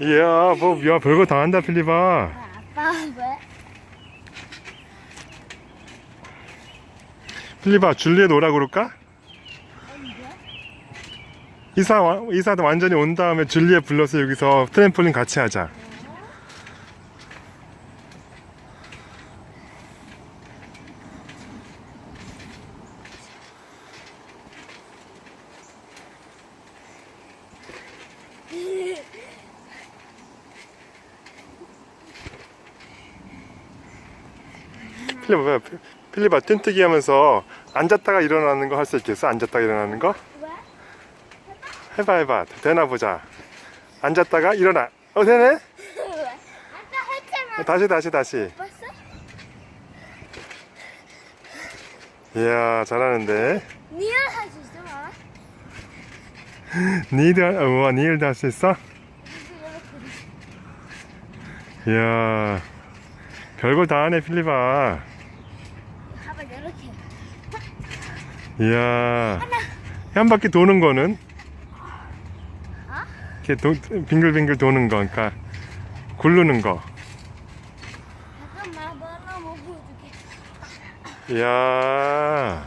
이야, 뭐, 야, 별거 다 한다, 필리바. 아빠 왜? 필리바, 줄리엣 오라 그럴까? 이사, 와- 이사도 완전히 온 다음에 줄리엣 불러서 여기서 트램폴린 같이 하자. 필리바, 필리바, 뚠뜨기 하면서 앉았다가 일어나는 거 할 수 있겠어? 앉았다가 일어나는 거? 왜? 해봐 해봐 되나 보자 앉았다가 일어나 어 되네 왜? 아까 했잖아. 다시 다시 다시 봤어? 이야 잘하는데 니은 할수 있어? 봐. 니도 우와 니일도 할 수 있어 이야 별걸 다 하네 필리바 봐봐 이렇게. 이야 한 바퀴 도는 거는 어? 이렇게 도, 빙글빙글 도는 거 그러니까 굴르는 거 잠깐만 뭐나 뭐 보여줄게. 이야